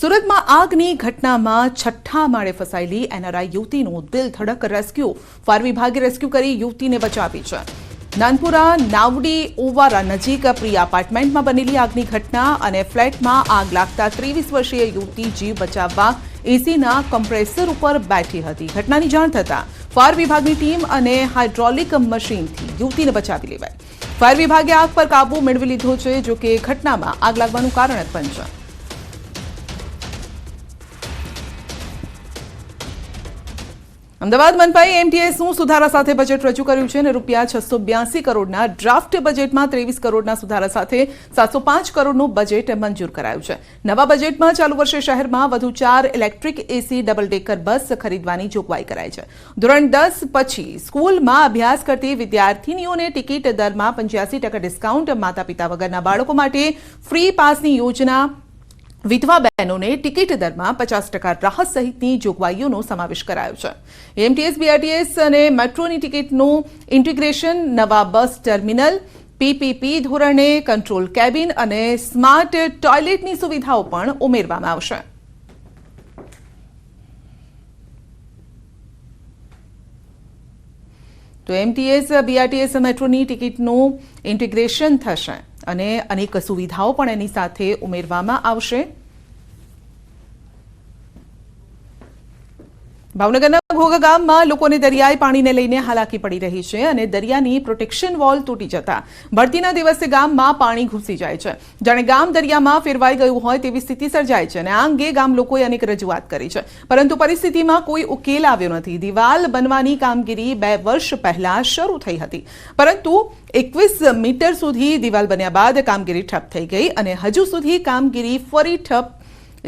સુરતમાં આગની ઘટનામાં છઠ્ઠા માળે ફસાયેલી એનઆરઆઈ યુવતીનું દિલ ધડક રેસ્ક્યુ. ફાયર વિભાગે રેસ્ક્યુ કરી યુવતીને બચાવી છે. નાનપુરા, નાવડી ઓવારા નજીક પ્રિયા એપાર્ટમેન્ટમાં બનેલી આગની ઘટના અને ફ્લેટમાં આગ લાગતા ત્રેવીસ વર્ષીય યુવતી જીવ બચાવવા એસીના કમ્પ્રેસર ઉપર બેઠી હતી. ઘટનાની જાણ થતાં ફાયર વિભાગની ટીમ અને હાઇડ્રોલિક મશીનથી યુવતીને બચાવી લેવાઈ. ફાયર વિભાગે આગ પર કાબુ મેળવી લીધો છે જો કે ઘટનામાં આગ લાગવાનું કારણ અટપણ છે. અમદાવાદ મનપાએ શું સુધારા સાથે બજેટ રજૂ કર્યું છે અને રૂપિયા છસો બ્યાસી કરોડના ડ્રાફ્ટ બજેટમાં ત્રેવીસ કરોડના સુધારા સાથે સાતસો પાંચ કરોડનું બજેટ મંજૂર કરાયું છે. નવા બજેટમાં ચાલુ વર્ષે શહેરમાં વધુ ચાર electric AC double decker bus ખરીદવાની જોગવાઈ કરાઈ છે. ધોરણ દસ પછી સ્કૂલમાં અભ્યાસ કરતી વિદ્યાર્થીનીઓને ટિકિટ દરમાં પંચ્યાસી ટકા ડિસ્કાઉન્ટ માતા પિતા વગરના બાળકો માટે ફ્રી પાસની યોજના વિધવા બહેનોને ટિકિટ દરમાં પચાસ ટકા રાહત સહિતની જોગવાઈઓનો સમાવેશ કરાયો છે. એમટીએસ બીઆરટીએસ અને મેટ્રોની ટિકિટનું ઇન્ટિગ્રેશન, નવા બસ ટર્મિનલ, પીપીપી ધોરણે કંટ્રોલ કેબિન અને સ્માર્ટ ટોયલેટની સુવિધાઓ પણ ઉમેરવામાં આવશે. તો એમટીએસ બીઆરટીએસ મેટ્રોની ટિકિટનું ઇન્ટિગ્રેશન થશે અને અનેક સુવિધાઓ પણ એની સાથે ઉમેરવામાં આવશે. ભાવનગરના ઘોઘા ગામમાં લોકોને દરિયાઈ પાણીને લઈને હાલાકી પડી રહી છે અને દરિયાની પ્રોટેક્શન વોલ તૂટી જતા ભરતીના દિવસે ગામમાં પાણી ઘૂસી જાય છે. જાણે ગામ દરિયામાં ફેરવાઈ ગયું હોય તેવી સ્થિતિ સર્જાય છે અને આ અંગે ગામ લોકોએ અનેક રજૂઆત કરી છે. પરંતુ પરિસ્થિતિમાં કોઈ ઉકેલ આવ્યો નથી. દિવાલ બનવાની કામગીરી બે વર્ષ પહેલા શરૂ થઈ હતી. પરંતુ એકવીસ મીટર સુધી દિવાલ બન્યા બાદ કામગીરી ઠપ થઈ ગઈ અને હજુ સુધી કામગીરી ફરી ઠપ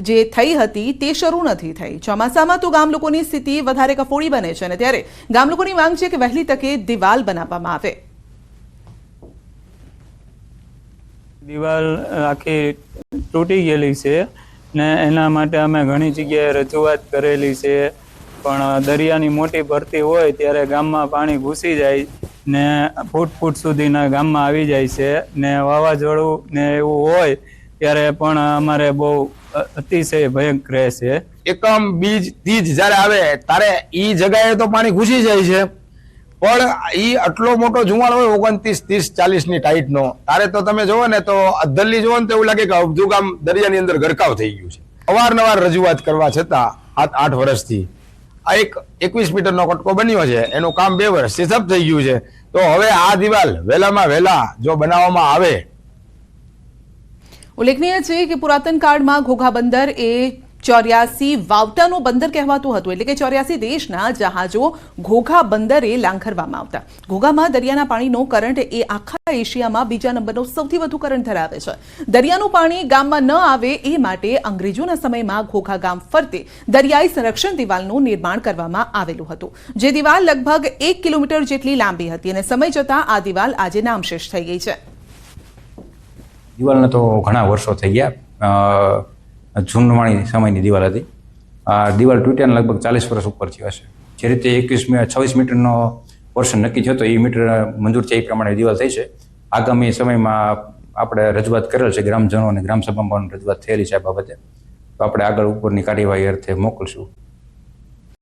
જે થઈ હતી તે શરૂ નથી થઈ. ચોમાસામાં તો ગામ લોકોની સ્થિતિ વધારે કફોડી બને છે અને ત્યારે ગામ લોકોની માંગ છે કે વહેલી તકે દિવાલ બનાવવામાં આવે. દિવાલ આખી તૂટી ગયેલી છે ને એના માટે અમે ઘણી જગ્યાએ રજૂઆત કરેલી છે. પણ દરિયાની મોટી ભરતી હોય ત્યારે ગામમાં પાણી ઘૂસી જાય ને ફૂટ ફૂટ સુધીના ગામમાં આવી જાય છે ને વાવાઝોડું ને એવું હોય ત્યારે પણ અમારે બહુ અતિશય ભયંકર રહે છે એકમ બીજ, તીજ જ્યારે આવે તારે ઈ જગાએ તો પાણી ઘૂસી જાય છે. પણ ઈ આટલો મોટો જુવાળ હોય, ઓગણત્રીસ, ત્રીસ ચાલીસની ટાઈટ નો તારે તો તમે જોવો ને તો અદ્દલ્લી જોવો ને તો એવું લાગે કે અબધું ગામ દરિયાની અંદર ગરકાવ થઈ ગયું છે. અવારનવાર રજૂઆત કરવા છતાં આઠ આઠ વર્ષથી, આ એક એકવીસ મીટરનો કટકો બન્યો છે. એનું કામ બે વર્ષથી થપ થઈ ગયું છે. તો હવે આ દિવાલ, વહેલામાં વહેલા જો બનાવવામાં આવે ઉલ્લેખનીય છે કે પુરાતન કાળમાં ઘોઘા બંદર એ ચોર્યાસી વાવટાનું બંદર કહેવાતું હતું. એટલે કે ચોર્યાસી દેશના જહાજો ઘોઘા બંદરે લાંઘરવામાં આવતા. ઘોઘામાં દરિયાના પાણીનો કરંટ એ આખા એશિયામાં બીજા નંબરનો સૌથી વધુ કરંટ ધરાવે છે. દરિયાનું પાણી ગામમાં ન આવે એ માટે અંગ્રેજોના સમયમાં ઘોઘા ગામ ફરતે દરિયાઈ સંરક્ષણ દિવાલનું નિર્માણ કરવામાં આવેલું હતું. જે દિવાલ લગભગ એક કિલોમીટર જેટલી લાંબી હતી અને સમય જતાં આ દિવાલ આજે નામશેષ થઈ ગઈ છે. દિવાલને તો ઘણા વર્ષો થઈ ગયા. ઝુંડવાણી સમયની દિવાલ હતી. આ દિવાલ તૂટ્યાને લગભગ ચાલીસ વર્ષ ઉપર થયો હશે. જે રીતે એકવીસ છવ્વીસ મીટરનો પોર્શન નક્કી થયો તો એ મીટર મંજૂર છે એ પ્રમાણે દિવાલ થઈ છે. આગામી સમયમાં આપણે રજૂઆત કરેલ છે, ગ્રામજનો અને ગ્રામસભામાં પણ રજૂઆત થયેલી છે આ બાબતે. તો આપણે આગળ ઉપરની કાર્યવાહી અર્થે મોકલશું.